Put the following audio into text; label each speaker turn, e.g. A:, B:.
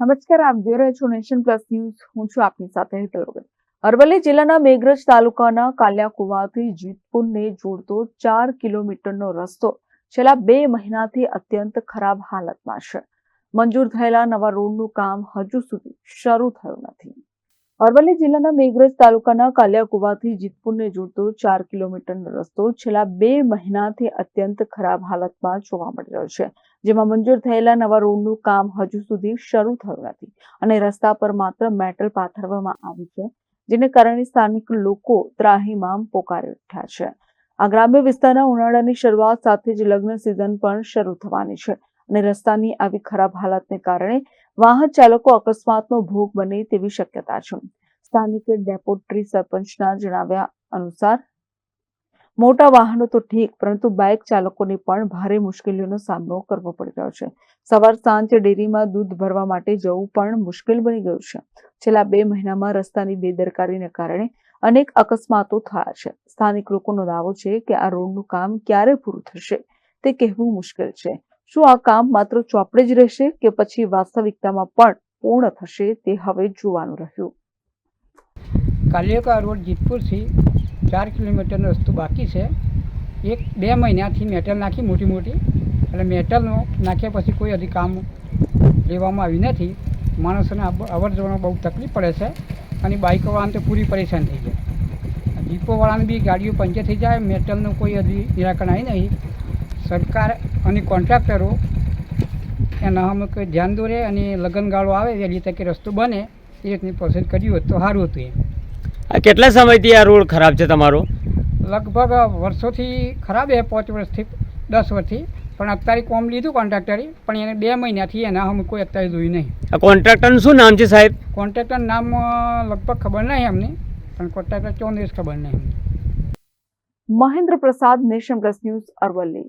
A: નમસ્કાર, આપ જોઈ રહ્યા છો નેશન પ્લસ ન્યૂઝ. હું છું આપની સાથે હેતલ વગર. અરવલ્લી જિલ્લાના મેઘરજ તાલુકાના કાલિયાકુવાથી જીતપુરને જોડતો ચાર કિલોમીટરનો રસ્તો છેલ્લા બે મહિનાથી અત્યંત ખરાબ હાલતમાં છે. મંજૂર થયેલા નવા રોડનું કામ હજુ સુધી શરૂ થયું નથી. અરવલ્લી જિલ્લાના મેઘરજ તાલુકાના કાલિયાકુવાથી જીતપુરને જોડતો ચાર કિલોમીટરનો રસ્તો છેલ્લા બે મહિનાથી અત્યંત ખરાબ હાલતમાં જોવા મળી રહ્યો છે, જેમાં મંજૂર થયેલા નવા રોડનું કામ હજુ સુધી શરૂ થયું નથી અને રસ્તા પર માત્ર મેટલ પાથરવામાં આવી છે, જેને કારણે સ્થાનિક લોકો ત્રાહીમામ પોકારી ઉઠ્યા છે. આ ગ્રામ્ય વિસ્તારના ઉનાળાની શરૂઆત સાથે જ લગ્ન સિઝન પણ શરૂ થવાની છે અને રસ્તાની આવી ખરાબ હાલતને કારણે વાહન ચાલકો અકસ્માતનો ભોગ બને તેવી શક્યતા છે. સ્થાનિક ડેપોટ્રી સરપંચના જણાવ્યા અનુસાર, મોટા વાહનો તો ઠીક, પરંતુ બાઇક ચાલકોને પણ ભારે મુશ્કેલીઓનો સામનો કરવો પડી રહ્યો છે. સવાર સાંજ ડેરીમાં દૂધ ભરવા માટે જવું પણ મુશ્કેલ બની ગયું છે. છેલ્લા બે મહિનામાં રસ્તાની બેદરકારીને કારણે અનેક અકસ્માતો થયા છે. સ્થાનિક લોકોનો દાવો છે કે આ રોડનું કામ ક્યારે પૂરું થશે તે કહેવું મુશ્કેલ છે. શું આ કામ માત્ર ચોપડે જ રહેશે કે પછી વાસ્તવિકતામાં પણ પૂર્ણ થશે તે હવે જોવાનું રહ્યું.
B: કાલિયકા રોડ જીતપુરથી ચાર કિલોમીટરનો રસ્તો બાકી છે. એક બે મહિનાથી મેટલ નાખી મોટી મોટી. એટલે મેટલનો નાખ્યા પછી કોઈ હજી કામ લેવામાં આવ્યું નથી. માણસોને અવ- અવર જવરમાં બહુ તકલીફ પડે છે અને બાઇકોવાળાને તો પૂરી પરેશાન થઈ જાય. જીપોવાળાને બી ગાડીઓ પંચર થઈ જાય, મેટલનું કોઈ હજી નિરાકરણ આવી નહીં. સરકાર અને કોન્ટ્રાક્ટરો એના અમે કોઈ ધ્યાન દોરે અને લગ્નગાળો આવે વહેલી તકે રસ્તો બને એ રીતની પ્રોસેસ કર્યું હોત તો સારું હતું એમ.
C: આ કેટલા સમયથી આ રોડ ખરાબ છે તમારો?
B: લગભગ વર્ષોથી ખરાબ છે પાંચ વર્ષથી દસ વર્ષથી. પણ અત્યારે કોમ લીધું કોન્ટ્રાક્ટરે પણ એને બે મહિનાથી એના અમે કોઈ અત્યારે જોયું નહીં.
C: આ કોન્ટ્રાક્ટરનું શું નામ છે સાહેબ?
B: કોન્ટ્રાક્ટર નામ લગભગ ખબર નહીં અમને પણ કોન્ટ્રાક્ટર ચોન દિવસ ખબર નહીં
A: મહેન્દ્ર પ્રસાદ નેશન પ્લસ ન્યૂઝ અરવલ્લી.